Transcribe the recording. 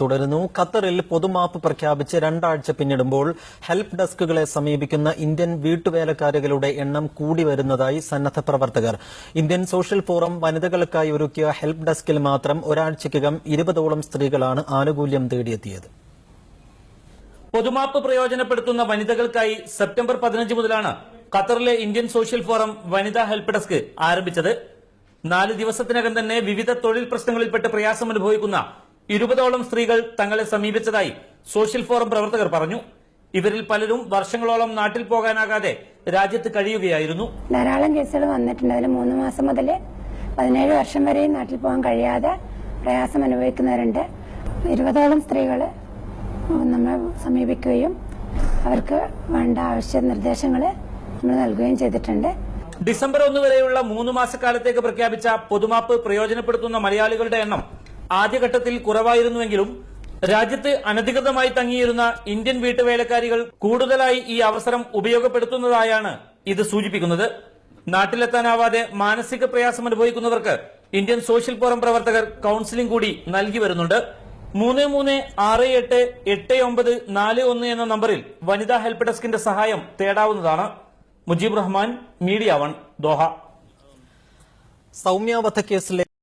തുടരുന്നു. ഖത്തറിൽ പൊതുമാപ്പ് പ്രഖ്യാപിച്ച് രണ്ടാഴ്ച പിന്നിടുമ്പോൾ ഹെൽപ്പ് ഡെസ്കുകളെ സമീപിക്കുന്ന ഇന്ത്യൻ വീട്ടുവേലക്കാരികളുടെ എണ്ണം കൂടി വരുന്നതായി സന്നദ്ധ പ്രവർത്തകർ. ഇന്ത്യൻ സോഷ്യൽ ഫോറം വനിതകൾക്കായി ഒരുക്കിയ ഹെൽപ്പ് ഡെസ്കിൽ മാത്രം ഒരാഴ്ചയ്ക്കകം ഇരുപതോളം സ്ത്രീകളാണ് ആനുകൂല്യം തേടിയെത്തിയത്. പൊതുമാപ്പ് പ്രയോജനപ്പെടുത്തുന്ന വനിതകൾക്കായി സെപ്റ്റംബർ പതിനഞ്ച് മുതലാണ് ഖത്തറിലെ ഇന്ത്യൻ സോഷ്യൽ ഫോറം വനിതാ ഹെൽപ്പ് ഡെസ്ക് ആരംഭിച്ചത്. നാല് ദിവസത്തിനകം തന്നെ വിവിധ തൊഴിൽ പ്രശ്നങ്ങളിൽപ്പെട്ട് പ്രയാസം അനുഭവിക്കുന്ന ഇരുപതോളം സ്ത്രീകൾ തങ്ങളെ സമീപിച്ചതായി സോഷ്യൽ ഫോറം പ്രവർത്തകർ പറഞ്ഞു. ഇവരിൽ പലരും വർഷങ്ങളോളം നാട്ടിൽ പോകാനാകാതെ രാജ്യത്ത് കഴിയുകയായിരുന്നു. ധാരാളം കേസുകൾ വന്നിട്ടുണ്ട്. അതിൽ മൂന്ന് മാസം മുതൽ പതിനേഴ് വർഷം വരെയും നാട്ടിൽ പോകാൻ കഴിയാതെ പ്രയാസം അനുഭവിക്കുന്നവരുണ്ട്. ഇരുപതോളം സ്ത്രീകൾ നമ്മൾ സമീപിക്കുകയും അവർക്ക് വേണ്ട ആവശ്യ നിർദ്ദേശങ്ങൾ നമ്മൾ നൽകുകയും ചെയ്തിട്ടുണ്ട്. ഡിസംബർ ഒന്ന് വരെയുള്ള മൂന്ന് മാസക്കാലത്തേക്ക് പ്രഖ്യാപിച്ച പൊതുമാപ്പ് പ്രയോജനപ്പെടുത്തുന്ന മലയാളികളുടെ എണ്ണം ആദ്യഘട്ടത്തിൽ കുറവായിരുന്നുവെങ്കിലും രാജ്യത്ത് അനധികൃതമായി തങ്ങിയിരുന്ന ഇന്ത്യൻ വീട്ടുവേലക്കാരികൾ കൂടുതലായി ഈ അവസരം ഉപയോഗപ്പെടുത്തുന്നതായാണ് ഇത് സൂചിപ്പിക്കുന്നത്. നാട്ടിലെത്താനാവാതെ മാനസിക പ്രയാസം അനുഭവിക്കുന്നവർക്ക് ഇന്ത്യൻ സോഷ്യൽ ഫോറം പ്രവർത്തകർ കൌൺസിലിംഗ് കൂടി നൽകി വരുന്നുണ്ട്. മൂന്ന് മൂന്ന് ആറ് എട്ട് എട്ട് ഒമ്പത് നാല് ഒന്ന് എന്ന നമ്പറിൽ വനിതാ ഹെൽപ്പ് ഡെസ്കിന്റെ സഹായം തേടാവുന്നതാണ്. Mujeeb Rahman media one Doha. Soumya വധക്കേസിലെ